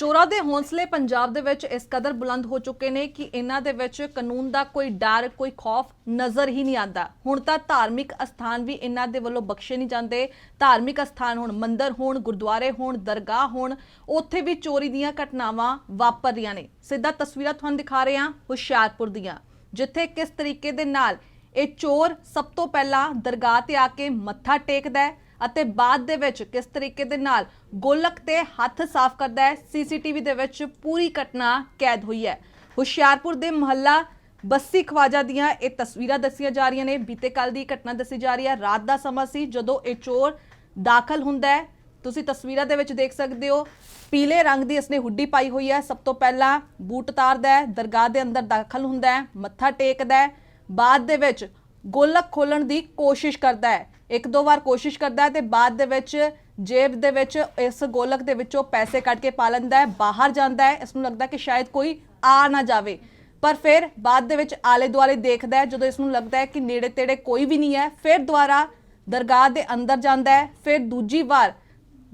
ਚੋਰਾਂ ਦੇ ਹੌਸਲੇ ਪੰਜਾਬ ਦੇ ਵਿੱਚ ਇਸ ਕਦਰ ਬੁਲੰਦ ਹੋ ਚੁੱਕੇ ਨੇ ਕਿ ਇਹਨਾਂ ਦੇ ਵਿੱਚ ਕਾਨੂੰਨ ਦਾ ਕੋਈ ਡਰ, ਕੋਈ ਖੌਫ ਨਜ਼ਰ ਹੀ ਨਹੀਂ ਆਉਂਦਾ। ਹੁਣ ਤਾਂ ਧਾਰਮਿਕ ਅਸਥਾਨ ਵੀ ਇਹਨਾਂ ਦੇ ਵੱਲੋਂ ਬਖਸ਼ੇ ਨਹੀਂ ਜਾਂਦੇ। ਧਾਰਮਿਕ ਅਸਥਾਨ ਹੋਣ ਮੰਦਰ ਹੋਣ, ਗੁਰਦੁਆਰੇ ਹੋਣ, ਦਰਗਾਹ ਹੋਣ, ਉੱਥੇ ਵੀ ਚੋਰੀ ਦੀਆਂ ਘਟਨਾਵਾਂ ਵਾਪਰ ਰਹੀਆਂ ਨੇ। ਸਿੱਧਾ ਤਸਵੀਰਾਂ ਤੁਹਾਨੂੰ ਦਿਖਾ ਰਹੇ ਹਾਂ ਹੁਸ਼ਿਆਰਪੁਰ ਦੀਆਂ, ਜਿੱਥੇ ਕਿਸ ਤਰੀਕੇ ਦੇ ਨਾਲ ਇਹ ਚੋਰ ਸਭ ਤੋਂ ਪਹਿਲਾਂ ਦਰਗਾਹ ਤੇ ਆ ਕੇ ਮੱਥਾ ਟੇਕਦਾ ਹੈ। ਅਤੇ ਬਾਅਦ ਦੇ ਵਿੱਚ ਕਿਸ ਤਰੀਕੇ ਦੇ ਨਾਲ ਗੋਲਕ ਤੇ ਹੱਥ ਸਾਫ਼ ਕਰਦਾ ਹੈ, ਸੀਸੀਟੀਵੀ ਦੇ ਵਿੱਚ ਪੂਰੀ ਘਟਨਾ ਕੈਦ ਹੋਈ ਹੈ। ਹੁਸ਼ਿਆਰਪੁਰ ਦੇ ਮੁਹੱਲਾ ਬੱਸੀ ਖਵਾਜਾ ਦੀਆਂ ਇਹ ਤਸਵੀਰਾਂ ਦੱਸੀਆਂ ਜਾ ਰਹੀਆਂ ਨੇ। ਬੀਤੇ ਕੱਲ ਦੀ ਘਟਨਾ ਦੱਸੀ ਜਾ ਰਹੀ ਹੈ। ਰਾਤ ਦਾ ਸਮਾਂ ਸੀ ਜਦੋਂ ਇਹ ਚੋਰ ਦਾਖਲ ਹੁੰਦਾ ਹੈ। ਤੁਸੀਂ ਤਸਵੀਰਾਂ ਦੇ ਵਿੱਚ ਦੇਖ ਸਕਦੇ ਹੋ, ਪੀਲੇ ਰੰਗ ਦੀ ਇਸਨੇ ਹੁੱਡੀ ਪਾਈ ਹੋਈ ਹੈ। ਸਭ ਤੋਂ ਪਹਿਲਾਂ ਬੂਟ ਉਤਾਰਦਾ ਹੈ, ਦਰਗਾਹ ਦੇ ਅੰਦਰ ਦਾਖਲ ਹੁੰਦਾ ਹੈ, ਮੱਥਾ ਟੇਕਦਾ ਹੈ। ਬਾਅਦ ਦੇ ਵਿੱਚ ਗੋਲਕ ਖੋਲਣ ਦੀ ਕੋਸ਼ਿਸ਼ ਕਰਦਾ ਹੈ। ਇੱਕ ਦੋ ਵਾਰ ਕੋਸ਼ਿਸ਼ ਕਰਦਾ ਹੈ ਤੇ ਬਾਅਦ ਦੇ ਵਿੱਚ ਜੇਬ ਦੇ ਵਿੱਚ ਇਸ ਗੋਲਕ ਦੇ ਵਿੱਚੋਂ ਪੈਸੇ ਕੱਢ ਕੇ ਪਾ ਲੈਂਦਾ ਹੈ, ਬਾਹਰ ਜਾਂਦਾ ਹੈ। ਇਸ ਨੂੰ ਲੱਗਦਾ ਕਿ ਸ਼ਾਇਦ ਕੋਈ ਆ ਨਾ ਜਾਵੇ। ਪਰ ਫਿਰ ਬਾਅਦ ਦੇ ਵਿੱਚ ਆਲੇ ਦੁਆਲੇ ਦੇਖਦਾ ਹੈ, ਜਦੋਂ ਇਸ ਨੂੰ ਲੱਗਦਾ ਹੈ ਕਿ ਨੇੜੇ ਤੇੜੇ ਕੋਈ ਵੀ ਨਹੀਂ ਹੈ, ਫਿਰ ਦੁਬਾਰਾ ਦਰਗਾਹ ਦੇ ਅੰਦਰ ਜਾਂਦਾ ਹੈ। ਫਿਰ ਦੂਜੀ ਵਾਰ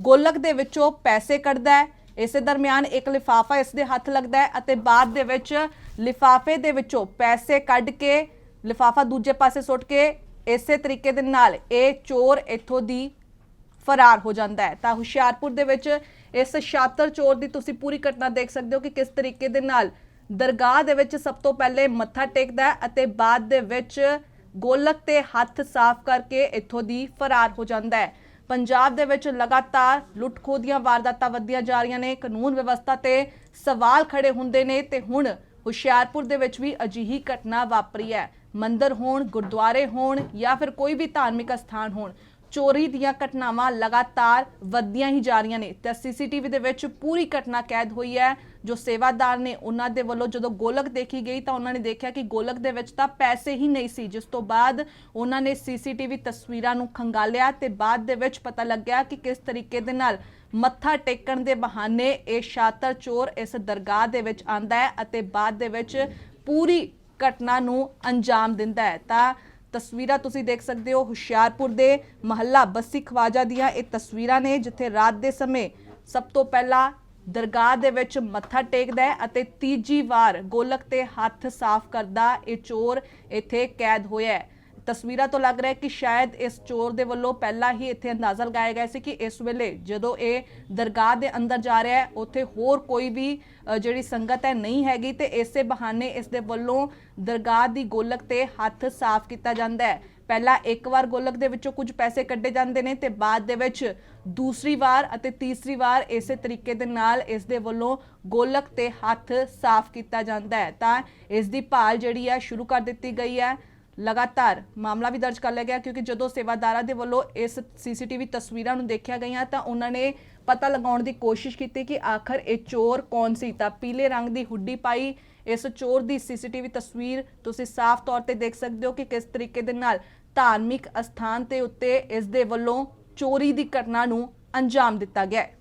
ਗੋਲਕ ਦੇ ਵਿੱਚੋਂ ਪੈਸੇ ਕੱਢਦਾ ਹੈ। ਇਸੇ ਦਰਮਿਆਨ ਇੱਕ ਲਿਫਾਫਾ ਇਸ ਦੇ ਹੱਥ ਲੱਗਦਾ ਹੈ ਅਤੇ ਬਾਅਦ ਦੇ ਵਿੱਚ ਲਿਫਾਫੇ ਦੇ ਵਿੱਚੋਂ ਪੈਸੇ ਕੱਢ ਕੇ, ਲਿਫਾਫਾ ਦੂਜੇ ਪਾਸੇ ਸੁੱਟ ਕੇ ਇਸੇ ਤਰੀਕੇ ਦੇ ਨਾਲ ਇਹ ਚੋਰ ਇੱਥੋਂ ਦੀ ਫਰਾਰ ਹੋ ਜਾਂਦਾ ਹੈ। ਤਾਂ ਹੁਸ਼ਿਆਰਪੁਰ ਦੇ ਵਿੱਚ ਇਸ ਸ਼ਾਤਰ ਚੋਰ ਦੀ ਤੁਸੀਂ ਪੂਰੀ ਘਟਨਾ ਦੇਖ ਸਕਦੇ ਹੋ ਕਿ ਕਿਸ ਤਰੀਕੇ ਦੇ ਨਾਲ ਦਰਗਾਹ ਦੇ ਵਿੱਚ ਸਭ ਤੋਂ ਪਹਿਲੇ ਮੱਥਾ ਟੇਕਦਾ ਹੈ ਅਤੇ ਬਾਅਦ ਦੇ ਵਿੱਚ ਗੋਲਕ ਤੇ ਹੱਥ ਸਾਫ਼ ਕਰਕੇ ਇੱਥੋਂ ਦੀ ਫਰਾਰ ਹੋ ਜਾਂਦਾ ਹੈ। ਪੰਜਾਬ ਦੇ ਵਿੱਚ ਲਗਾਤਾਰ ਲੁੱਟ-ਖੋਹ ਦੀਆਂ ਵਾਰਦਾਤਾਂ ਵਧਦੀਆਂ ਜਾ ਰਹੀਆਂ ਨੇ, ਕਾਨੂੰਨ ਵਿਵਸਥਾ ਤੇ ਸਵਾਲ ਖੜੇ ਹੁੰਦੇ ਨੇ ਤੇ ਹੁਣ ਹੁਸ਼ਿਆਰਪੁਰ ਦੇ ਵਿੱਚ ਵੀ ਅਜਿਹੀ ਘਟਨਾ ਵਾਪਰੀ ਹੈ। ਮੰਦਰ ਹੋਣ, ਗੁਰਦੁਆਰੇ ਹੋਣ ਜਾਂ ਫਿਰ ਕੋਈ ਵੀ ਧਾਰਮਿਕ ਸਥਾਨ ਹੋਣ ਚੋਰੀ ਦੀਆਂ ਘਟਨਾਵਾਂ ਲਗਾਤਾਰ ਵੱਧਦੀਆਂ ਹੀ ਜਾ ਰਹੀਆਂ ਨੇ। ਤੇ ਸੀਸੀਟੀਵੀ ਦੇ ਵਿੱਚ ਪੂਰੀ ਘਟਨਾ ਕੈਦ ਹੋਈ ਹੈ, ਜੋ ਸੇਵਾਦਾਰ ਨੇ ਉਹਨਾਂ ਦੇ ਵੱਲੋਂ ਜਦੋਂ ਗੋਲਕ ਦੇਖੀ ਗਈ ਤਾਂ ਉਹਨਾਂ ਨੇ ਦੇਖਿਆ ਕਿ ਗੋਲਕ ਦੇ ਵਿੱਚ ਤਾਂ ਪੈਸੇ ਹੀ ਨਹੀਂ ਸੀ, ਜਿਸ ਤੋਂ ਬਾਅਦ ਉਹਨਾਂ ਨੇ ਸੀਸੀਟੀਵੀ ਤਸਵੀਰਾਂ ਨੂੰ ਖੰਗਾਲਿਆ ਤੇ ਬਾਅਦ ਦੇ ਵਿੱਚ ਪਤਾ ਲੱਗਿਆ ਕਿ ਕਿਸ ਤਰੀਕੇ ਦੇ ਨਾਲ ਮੱਥਾ ਟੇਕਣ ਦੇ ਬਹਾਨੇ ਇਹ ਸ਼ਾਤਰ ਚੋਰ ਇਸ ਦਰਗਾਹ ਦੇ ਵਿੱਚ ਆਂਦਾ ਹੈ ਅਤੇ ਬਾਅਦ ਦੇ ਵਿੱਚ ਪੂਰੀ ਘਟਨਾ ਨੂੰ ਅੰਜਾਮ ਦਿੰਦਾ ਹੈ। ਤਾਂ ਤਸਵੀਰਾਂ ਤੁਸੀਂ ਦੇਖ ਸਕਦੇ ਹੋ ਹੁਸ਼ਿਆਰਪੁਰ ਦੇ ਮਹੱਲਾ ਬੱਸੀ ਖਵਾਜਾ ਦੀਆਂ ਇਹ ਤਸਵੀਰਾਂ ਨੇ, ਜਿੱਥੇ ਰਾਤ ਦੇ ਸਮੇਂ ਸਭ ਤੋਂ ਪਹਿਲਾਂ ਦਰਗਾਹ ਦੇ ਵਿੱਚ ਮੱਥਾ ਟੇਕਦਾ ਹੈ ਅਤੇ ਤੀਜੀ ਵਾਰ ਗੋਲਕ ਤੇ ਹੱਥ ਸਾਫ਼ ਕਰਦਾ ਇਹ ਚੋਰ ਇੱਥੇ ਕੈਦ ਹੋਇਆ ਹੈ। ਤਸਵੀਰਾਂ ਤੋਂ ਲੱਗ ਰਿਹਾ ਕਿ ਸ਼ਾਇਦ ਇਸ ਚੋਰ ਦੇ ਵੱਲੋਂ ਪਹਿਲਾਂ ਹੀ ਇੱਥੇ ਅੰਦਾਜ਼ਾ ਲਗਾਇਆ ਗਿਆ ਸੀ ਕਿ ਇਸ ਵੇਲੇ ਜਦੋਂ ਇਹ ਦਰਗਾਹ ਦੇ ਅੰਦਰ ਜਾ ਰਿਹਾ ਹੈ, ਉੱਥੇ ਹੋਰ ਕੋਈ ਵੀ ਜਿਹੜੀ ਸੰਗਤ ਹੈ ਨਹੀਂ ਹੈਗੀ ਤੇ ਇਸੇ ਬਹਾਨੇ ਇਸ ਦੇ ਵੱਲੋਂ ਦਰਗਾਹ ਦੀ ਗੋਲਕ ਤੇ ਹੱਥ ਸਾਫ਼ ਕੀਤਾ ਜਾਂਦਾ ਹੈ। ਪਹਿਲਾਂ ਇੱਕ ਵਾਰ ਗੋਲਕ ਦੇ ਵਿੱਚੋਂ ਕੁਝ ਪੈਸੇ ਕੱਢੇ ਜਾਂਦੇ ਨੇ ਤੇ ਬਾਅਦ ਦੇ ਵਿੱਚ ਦੂਸਰੀ ਵਾਰ ਅਤੇ ਤੀਸਰੀ ਵਾਰ ਇਸੇ ਤਰੀਕੇ ਦੇ ਨਾਲ ਇਸ ਦੇ ਵੱਲੋਂ ਗੋਲਕ ਤੇ ਹੱਥ ਸਾਫ਼ ਕੀਤਾ ਜਾਂਦਾ ਹੈ। ਤਾਂ ਇਸ ਦੀ ਭਾਲ ਜਿਹੜੀ ਹੈ, ਸ਼ੁਰੂ ਕਰ ਦਿੱਤੀ ਗਈ ਹੈ। ਲਗਾਤਾਰ ਮਾਮਲਾ ਵੀ ਦਰਜ ਕਰ ਲਿਆ ਗਿਆ ਕਿਉਂਕਿ ਜਦੋਂ ਸੇਵਾਦਾਰਾਂ ਦੇ ਵੱਲੋਂ ਇਸ ਸੀਸੀਟੀਵੀ ਤਸਵੀਰਾਂ ਨੂੰ ਦੇਖਿਆ ਗਈਆਂ ਤਾਂ ਉਹਨਾਂ ਨੇ ਪਤਾ ਲਗਾਉਣ ਦੀ ਕੋਸ਼ਿਸ਼ ਕੀਤੀ ਕਿ ਆਖਰ ਇਹ ਚੋਰ ਕੌਣ ਸੀ ਤਾਂ ਪੀਲੇ ਰੰਗ ਦੀ ਹੁੱਡੀ ਪਾਈ ਇਸ ਚੋਰ ਦੀ ਸੀਸੀਟੀਵੀ ਤਸਵੀਰ ਤੁਸੀਂ ਸਾਫ਼ ਤੌਰ ਤੇ ਦੇਖ ਸਕਦੇ ਹੋ ਕਿ ਕਿਸ ਤਰੀਕੇ ਦੇ ਨਾਲ ਧਾਰਮਿਕ ਅਸਥਾਨ ਤੇ ਉੱਤੇ ਇਸ ਦੇ ਵੱਲੋਂ ਚੋਰੀ ਦੀ ਘਟਨਾ ਨੂੰ ਅੰਜਾਮ ਦਿੱਤਾ ਗਿਆ ਹੈ।